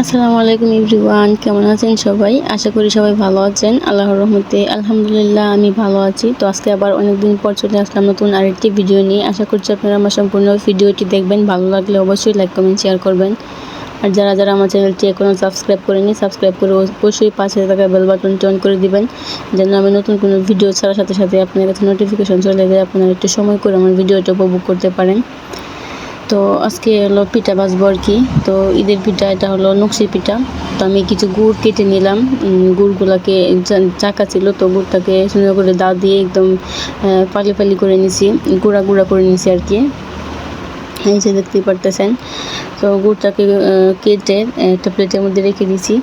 আসসালামু আলাইকুম এভরিওয়ান, কেমন আছেন সবাই? আশা করি সবাই ভালো আছেন। আল্লাহর রহমতে আলহামদুলিল্লাহ আমি ভালো আছি। তো আজকে আবার অনেকদিন পর চলে আসলাম নতুন আরেকটি ভিডিও নিয়ে। আশা করছি আপনারা আমার সম্পূর্ণ ভিডিওটি দেখবেন। ভালো লাগলে অবশ্যই লাইক, কমেন্ট, শেয়ার করবেন। আর যারা যারা আমার চ্যানেলটি এখনও সাবস্ক্রাইব করেনি সাবস্ক্রাইব করে অবশ্যই পাশে থাকা বেল বাটনটি অন করে দিবেন। যেন আমি নতুন কোনো ভিডিও ছাড়ার সাথে সাথে আপনার কাছে নোটিফিকেশন চলে যায়, আপনারা একটু সময় করে আমার ভিডিওটা উপভোগ করতে পারেন। তো আজকে হলো পিঠা ভাজবো আর কি। তো ঈদের পিঠা, এটা হলো নকশি পিঠা। তো আমি কিছু গুড় কেটে নিলাম। গুড়গুলাকে চাকা ছিল তো গুড়টাকে সুন্দর করে দা দিয়ে একদম পালি ফালি করে নিছি। গুঁড়া গুঁড়া করে নিছি আর কি। এই যে দেখতেই পারতেছেন। তো গুড়টাকে কেটে একটা প্লেটের মধ্যে রেখে দিছি।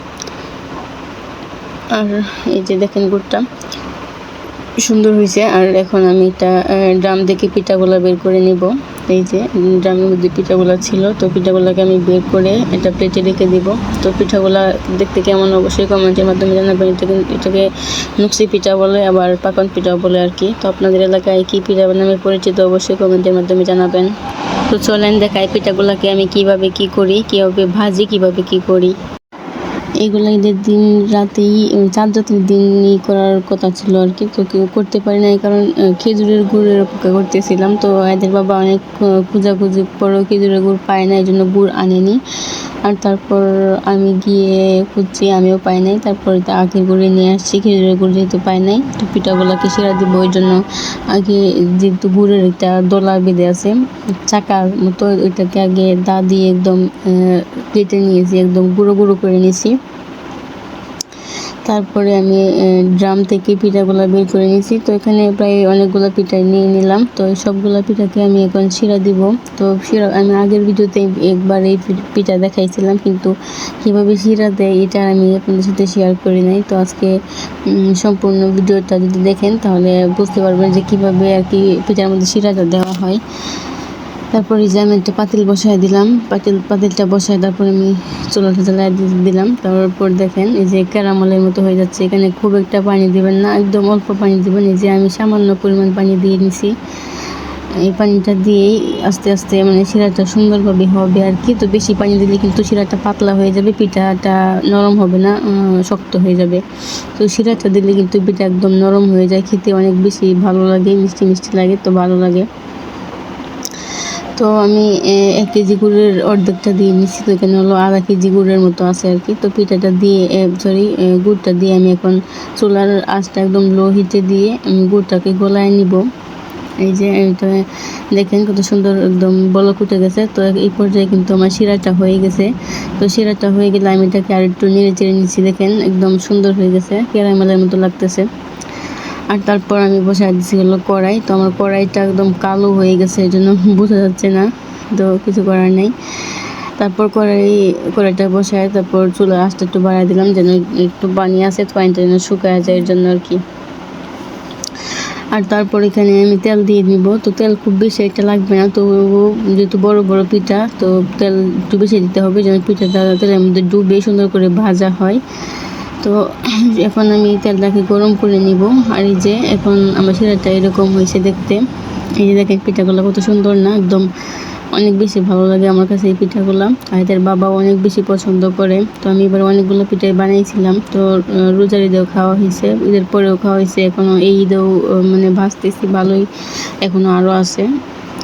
আর এই যে দেখেন গুড়টা। সুন্দর হয়েছে। আর এখন আমি এটা ড্রাম থেকে পিঠাগুলো বের করে নিব। এই যে ড্রামের মধ্যে পিঠাগুলো ছিল, তো পিঠাগুলোকে আমি বের করে এটা প্লেটে রেখে দিব। তো পিঠাগুলা দেখতে কেমন অবশ্যই কমেন্টের মাধ্যমে জানাবেন। এটাকে এটাকে নুকসি পিঠা বলে, আবার পাকন পিঠা বলে আর কি। তো আপনাদের এলাকায় কী পিঠা নামে পরিচিত অবশ্যই কমেন্টের মাধ্যমে জানাবেন। তো চলেন দেখাই পিঠাগুলাকে আমি কীভাবে কি করি, কীভাবে ভাজি, কীভাবে কি করি। এগুলো ঈদের দিন রাতেই চাঁদ রাতের দিনই করার কথা ছিল আর কি। তো কেউ করতে পারি নাই কারণ খেজুরের গুড়ের অপেক্ষা করতেছিলাম। তো এদের বাবা অনেক পূজা খোঁজাখুঁজি পরেও খেজুরের গুড় পায় না এই জন্য গুড় আনেনি। আর তারপর আমি গিয়ে খুঁজছি, আমিও পাই নাই। তারপর আগে গুড়ে নিয়ে আসছি, খেজুরের গুড় যেহেতু পাই নাই। তো পিঠাগুলাকে সেরা দিব ওই জন্য আগে যেহেতু গুড়ের একটা দোলা বেঁধে আছে, চাকার মতো ওইটাকে আগে দা দিয়ে একদম কেটে নিয়েছি, একদম গুঁড়ো গুঁড়ো করে নিয়েছি। তারপরে আমি ড্রাম থেকে পিঠাগুলো বের করে নিয়েছি। তো এখানে প্রায় অনেকগুলো পিঠা নিয়ে নিলাম। তো সবগুলো পিঠাকে আমি এখন শিরা দিব। তো শিরা, আমি আগের ভিডিওতে একবার এই পিঠা দেখাইছিলাম, কিন্তু কীভাবে শিরা দেয় এটা আমি আপনাদের সাথে শেয়ার করি নাই। তো আজকে সম্পূর্ণ ভিডিওটা যদি দেখেন, তাহলে বুঝতে পারবেন যে কীভাবে আর কি পিঠার মধ্যে শিরাটা দেওয়া হয়। তারপরে যে আমি একটা পাতিল বসাই দিলাম। পাতিল, পাতিলটা বসায় তারপরে আমি চুলাটা জ্বালায় দি- দিলাম। তারপর দেখেন এই যে ক্যারামলের মতো হয়ে যাচ্ছে। এখানে খুব একটা পানি দিবেন না, একদম অল্প পানি দিবেন। এই যে আমি সামান্য পরিমাণ পানি দিয়ে নিছি। এই পানিটা দিয়েই আস্তে আস্তে মানে শিরাটা সুন্দরভাবে হবে আর কি। তো বেশি পানি দিলে কিন্তু শিরাটা পাতলা হয়ে যাবে, পিঠাটা নরম হবে না শক্ত হয়ে যাবে। তো শিরাটা দিলে কিন্তু পিঠা একদম নরম হয়ে যায়। খেতে অনেক বেশি ভালো লাগে, মিষ্টি মিষ্টি লাগে, তো ভালো লাগে। তো আমি এক কেজি গুড়ের অর্ধেকটা দিয়ে নিচ্ছি, তো এখানে হলো আধা কেজি গুড়ের মতো আছে আর কি। তো পিঠাটা দিয়ে সরি গুড়টা দিয়ে আমি এখন চুলার আঁচটা একদম লো হিটে দিয়ে আমি গুড়টাকে গলায় নিব। এই যে দেখেন কত সুন্দর একদম বলক উঠে গেছে। তো এই পর্যায়ে কিন্তু আমার শিরাটা হয়ে গেছে। তো শিরাটা হয়ে গেলে আমি এটাকে আর একটু নেড়ে চেড়ে নিচ্ছি, দেখেন, একদম সুন্দর হয়ে গেছে ক্যারামেলের মতো লাগতেছে। আর তারপর আমি বসাই দিচ্ছি হলো কড়াই। তো আমার কড়াইটা একদম কালো হয়ে গেছে, এই জন্য বোঝা যাচ্ছে না। তো কিছু করার নেই। তারপর কড়াই, কড়াইটা বসায়, তারপর চুলার আঁচটা একটু বাড়াই দিলাম যেন একটু পানি তো পানিটা যেন শুকায় যায় এর জন্য আর কি। আর তারপর এখানে আমি তেল দিয়ে দিব। তো তেল খুব বেশি একটা লাগবে না তো যেহেতু বড় বড় পিঠা, তো তেল একটু বেশি দিতে হবে যেন পিঠাটা তেলের মধ্যে ডুবে সুন্দর করে ভাজা হয়। তো এখন আমি তেলটাকে গরম করে নিব। আর এই যে এখন আমার শিরাটা এরকম হয়েছে দেখতে। এই যে দেখেন পিঠাগুলো কত সুন্দর না? একদম অনেক বেশি ভালো লাগে আমার কাছে এই পিঠাগুলো। আর এদের বাবাও অনেক বেশি পছন্দ করে। তো আমি এবার অনেকগুলো পিঠাই বানিয়েছিলাম তো রোজার ঈদেও খাওয়া হয়েছে, ঈদের পরেও খাওয়া হয়েছে। এখনও এই ঈদেও মানে ভাজতেছি ভালোই। এখনও আরও আছে।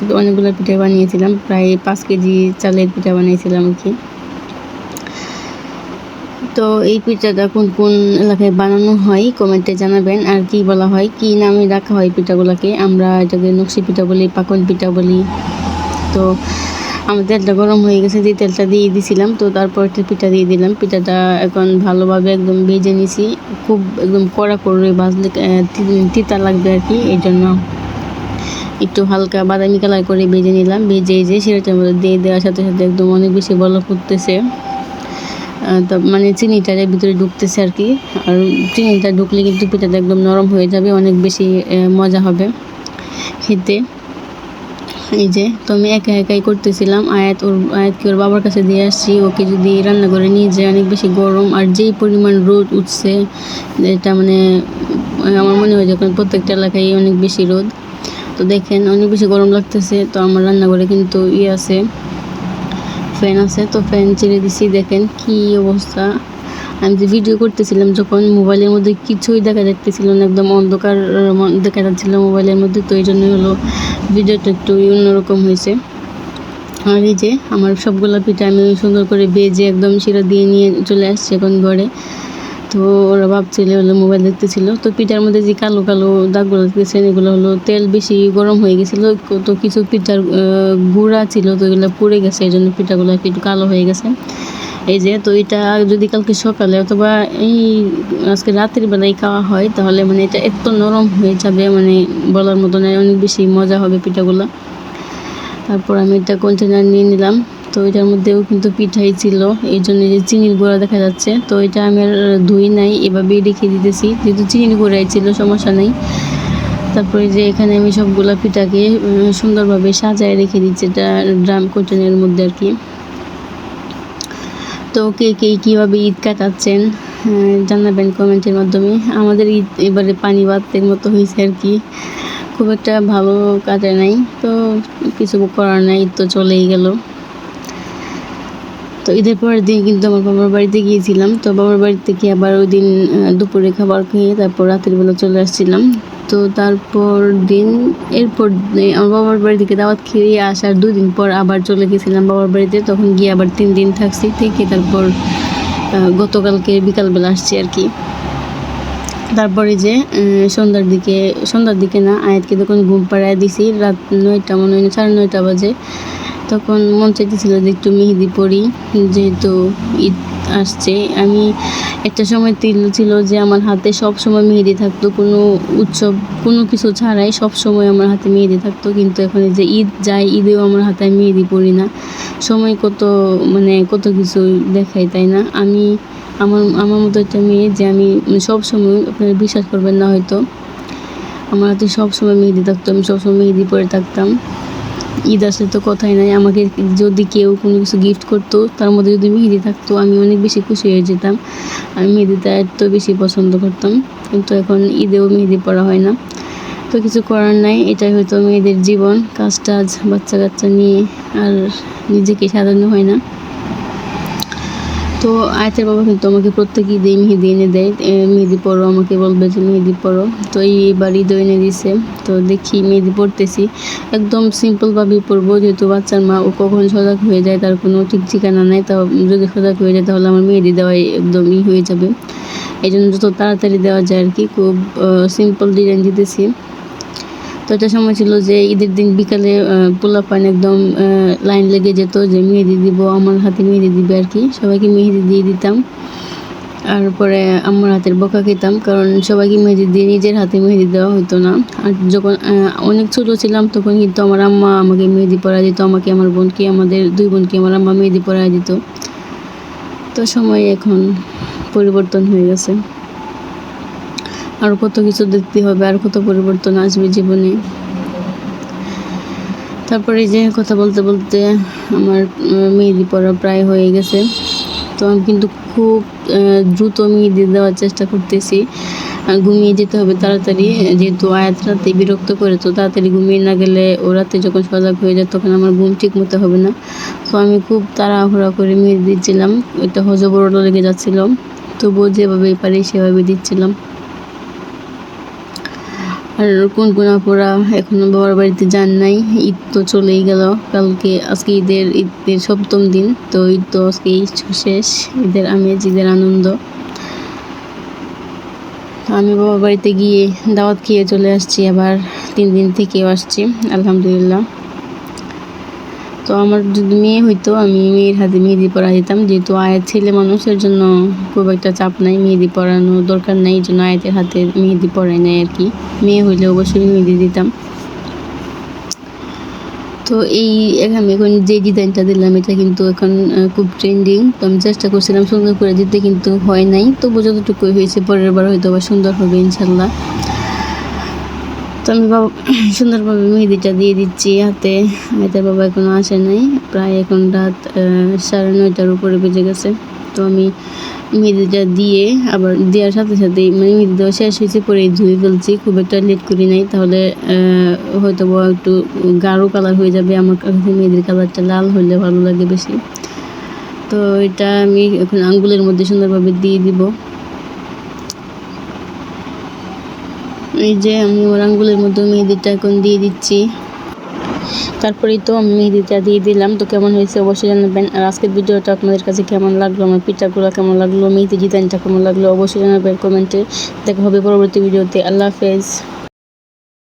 তো অনেকগুলো পিঠা বানিয়েছিলাম। প্রায় পাঁচ কেজি চালের পিঠা বানিয়েছিলাম আর কি। তো এই পিঠাটা কোন কোন এলাকায় বানানো হয় কমেন্টে জানাবেন। আর কি বলা হয় কি নামে রাখা হয় পিঠাগুলোকে? আমরা এটাকে নকশি পিঠা বলি পাকন পিঠা বলি। তো আমার তেলটা গরম হয়ে গেছে যে তেলটা দিয়ে দিছিলাম তো তারপর একটা পিঠা দিয়ে দিলাম। পিঠাটা এখন ভালোভাবে একদম ভেজে নিছি। খুব একদম কড়া করে ভাজলে তিতা লাগবে আর কি এই জন্য। একটু হালকা বাদামি কালার করে ভেজে নিলাম। ভেজে যে মধ্যে দিয়ে দেওয়ার সাথে সাথে একদম অনেক বেশি আহ, তো মানে চিনিটা এর ভিতরে ঢুকতেছে আর কি। আর চিনিটা ঢুকলে কিন্তু পিঠাটা একদম নরম হয়ে যাবে, অনেক বেশি মজা হবে খেতে। এই যে, তো আমি একা একাই করতেছিলাম। আয়াত ওর, আয়াতকে ওর বাবার কাছে দিয়ে আসছি। ওকে যদি রান্না করে নিয়ে যায়, অনেক বেশি গরম। আর যেই পরিমাণ রোদ উঠছে, এটা মানে আমার মনে হয় যখন প্রত্যেকটা এলাকায় অনেক বেশি রোদ। তো দেখেন, অনেক বেশি গরম লাগতেছে। তো আমার রান্নাঘরে কিন্তু ইয়ে আছে। ফ্যান আছে, তো ফ্যান ছেড়ে দিছি, দেখেন কি অবস্থা। আমি যে ভিডিও করতেছিলাম, যখন মোবাইলের মধ্যে কিছুই দেখা যাচ্ছিল না, একদম অন্ধকার দেখা যাচ্ছিল মোবাইলের মধ্যে, তো এই জন্যই হলো ভিডিওটা একটু অন্যরকম হয়েছে। আর এই যে, আমার সবগুলো পিঠা আমি সুন্দর করে বেজে একদম সেটা দিয়ে নিয়ে চলে আসছি এখন ঘরে। তো ওরা ভাবছিল হলো মোবাইল দেখতেছিল। তো পিঠার মধ্যে যে কালো কালো দাগগুলো দেখতেছেন, এগুলো হলো তেল বেশি গরম হয়ে গেছিল। তো কিছু পিঠার গুঁড়া ছিল, তো এগুলো পুড়ে গেছে এই জন্য পিঠাগুলো একটু কালো হয়ে গেছে। এই যে, তো এটা যদি কালকে সকালে অথবা এই আজকে রাতের বেলায় খাওয়া হয়, তাহলে মানে এটা এত নরম হয়ে যাবে মানে বলার মতো নয় অনেক বেশি মজা হবে পিঠাগুলো। তারপর আমি এটা কন্টেনার নিয়ে নিলাম। তো এটার মধ্যেও কিন্তু পিঠাই ছিল, এই জন্য যে চিনির গুঁড়া দেখা যাচ্ছে। তো এটা আমি আর ধুই নাই, এভাবেই রেখে দিতেছি। যেহেতু চিনির গুঁড়াই ছিল, সমস্যা নেই। তারপরে যে এখানে আমি সবগুলা পিঠাকে সুন্দরভাবে সাজায় রেখে দিচ্ছি, এটা ড্রাম কন্টেনারের মধ্যে আর কি। তো কে কে কীভাবে ঈদ কাটাচ্ছেন জানাবেন কমেন্টের মাধ্যমে। আমাদের ঈদ এবারে পানি বাতের মতো হয়েছে আর কি। খুব একটা ভালো কাটে নাই, তো কিছু করার নাই ঈদ তো চলেই গেল। তো ঈদের পরের দিন কিন্তু আমার বাবার বাড়িতে গিয়েছিলাম। তো বাবার বাড়ি থেকে আবার ওই দিন দুপুরে খাবার খেয়ে তারপর রাতের বেলা চলে আসছিলাম। তো তারপর দিন, এরপর আমার বাবার বাড়ি থেকে দাওয়াত খেয়ে আসার দুই দিন পর আবার চলে গেছিলাম বাবার বাড়িতে। তখন গিয়ে আবার তিন দিন থাকছি, থেকে তারপর গতকালকে বিকালবেলা আসছি আর কি। তারপরে যে সন্ধ্যার দিকে সন্ধ্যার দিকে না, আয়াতকে তখন ঘুম পাড়ায় দিছি। রাত নয়টা মনে হয় সাড়ে নয়টা বাজে। তখন মন চাইতেছিল যে একটু মেহেদি পরি, যেহেতু ঈদ আসছে। আমি একটা সময় ছিল ছিল যে আমার হাতে সব সময় মেহেদি থাকতো, কোনো উৎসব, কোনো কিছু ছাড়াই সব সময় আমার হাতে মেহেদি থাকতো। কিন্তু এখন যে ঈদ যায়, ঈদেও আমার হাতে মেহেদি পরি না। সময় কত মানে কত কিছু দেখাই তাই না? আমি, আমার আমার মতো একটা মেয়ে যে আমি সব সময় আপনারা বিশ্বাস করবেন না হয়তো, আমার হাতে সব সময় মেহেদি থাকতো, আমি সবসময় মেহেদি পরে থাকতাম। ঈদ আসলে তো কথাই নাই। আমাকে যদি কেউ কোনো কিছু গিফট করতো, তার মধ্যে যদি মেহেদি থাকতো, আমি অনেক বেশি খুশি হয়ে যেতাম। আমি মেহেদিটা এত বেশি পছন্দ করতাম। কিন্তু এখন ঈদেও মেহেদি পড়া হয় না। তো কিছু করার নাই। এটাই হয়তো মেয়েদের জীবন। কাজ টাজ বাচ্চা কাচ্চা নিয়ে আর নিজেকে সাজানো হয় না। তো আয়তের বাবা কিন্তু আমাকে প্রত্যেক ঈদে মেহেদি এনে দেয়। মেহেদি পরো, আমাকে বলবে যে মেহেদি পরো। তো এইবার ঈদও এনে দিছে। তো দেখি মেহেদি পরতেছি। একদম সিম্পলভাবেই পরবো, যেহেতু বাচ্চার মা ও কখন সজাগ হয়ে যায় তার কোনো ঠিক ঠিকানা নাই তা যদি সজাগ হয়ে যায় তাহলে আমার মেহেদি দেওয়াই একদম ই হয়ে যাবে। এই জন্য যত তাড়াতাড়ি দেওয়া যায় আর কি, খুব সিম্পল ডিজাইন দিতেছি। তো একটা সময় ছিল যে ঈদের দিন বিকালে পোলা পান একদম লাইন লেগে যেত যে মেহেদি দিব, আমার হাতে মেহেদি দিবে আর কি। সবাইকে মেহেদি দিয়ে দিতাম। আর পরে আমার হাতের বকা খেতাম, কারণ সবাইকে মেহেদি দিয়ে নিজের হাতে মেহেদি দেওয়া হতো না। আর যখন অনেক ছোট ছিলাম, তখন কিন্তু আমার আম্মা আমাকে মেহেদি পরা দিত, আমাকে, আমার বোনকে, আমাদের দুই বোনকে, আমার আম্মা মেহেদি পরায় দিত। তো সময় এখন পরিবর্তন হয়ে গেছে। আর কত কিছু দেখতে হবে, আর কত পরিবর্তন আসবে জীবনে। তারপরে যে কথা বলতে বলতে আমার মেহেদি পড়া প্রায় হয়ে গেছে। তো আমি কিন্তু খুব দ্রুত মেহেদি দেওয়ার চেষ্টা করতেছি। ঘুমিয়ে যেতে হবে তাড়াতাড়ি, যেহেতু আয়াত রাতে বিরক্ত করে, তো তাড়াতাড়ি ঘুমিয়ে না গেলে ও রাতে যখন সজাগ হয়ে যায় তখন আমার ঘুম ঠিক মতো হবে না। তো আমি খুব তাড়াহুড়া করে মেহেদি দিচ্ছিলাম এটা হজবরল লেগে যাচ্ছিল। তবুও যেভাবে পারি সেভাবে দিচ্ছিলাম। আর কোন কোন আপুরা এখনও বাবার বাড়িতে যান নাই? ঈদ তো চলেই গেল। কালকে, আজকে ঈদের ঈদের সপ্তম দিন, তো ঈদ তো আজকে শেষ। ঈদের আমেজ ঈদের আনন্দ। আমি বাবার বাড়িতে গিয়ে দাওয়াত খেয়ে চলে আসছি, আবার তিন দিন থেকেও আসছি, আলহামদুলিল্লাহ। তো আমার যদি মেয়ে হইতো, আমি মেয়ের হাতে মেহেদি পরা দিতাম। যেহেতু আয়ের ছেলে মানুষের জন্য খুব একটা চাপ নাই। মেহেদি পরানো দরকার নাই, এই জন্য আয়াতের হাতে মেহেদি পরাই নাই আর কি। মেয়ে হইলে অবশ্যই মেহেদি দিতাম। তো এই আমি এখন যে ডিজাইনটা দিলাম, এটা কিন্তু এখন খুব ট্রেন্ডিং তো আমি চেষ্টা করছিলাম সুন্দর করে দিতে, কিন্তু হয় নাই। তবু যতটুকু হয়েছে, পরের বার হয়তো আবার সুন্দর হবে, ইনশাল্লাহ। তো আমি বাবা সুন্দরভাবে মেহেদিটা দিয়ে দিচ্ছি হাতে। মেয়েটার বাবা এখনও আসে নাই। প্রায় এখন রাত সাড়ে নয়টার উপরে বেজে গেছে। তো আমি মেহেদিটা দিয়ে আবার দেওয়ার সাথে সাথে মানে মেহেদি দেওয়া শেষ হয়েছে পরে ধুয়ে ফেলছি। খুব একটা লেট করি নাই। তাহলে হয়তো বা একটু গাঢ় কালার হয়ে যাবে। আমার কাছে মেহেদির কালারটা লাল হলে ভালো লাগে বেশি। তো এটা আমি এখন আঙ্গুলের মধ্যে সুন্দরভাবে দিয়ে দিব। এই যে আমি আমার আঙ্গুলের মধ্যে মেহেদিটা এখন দিয়ে দিচ্ছি। তারপরেই তো আমি মেহেদিটা দিয়ে দিলাম। তো কেমন হয়েছে অবশ্যই জানাবেন। আর আজকের ভিডিওটা আপনাদের কাছে কেমন লাগল? আমার পিঠাগুলো কেমন লাগল? মেহেদি ডিজাইনটা কেমন লাগল? অবশ্যই জানাবেন কমেন্টে। দেখা হবে পরবর্তী ভিডিওতে। আল্লাহ হাফেজ।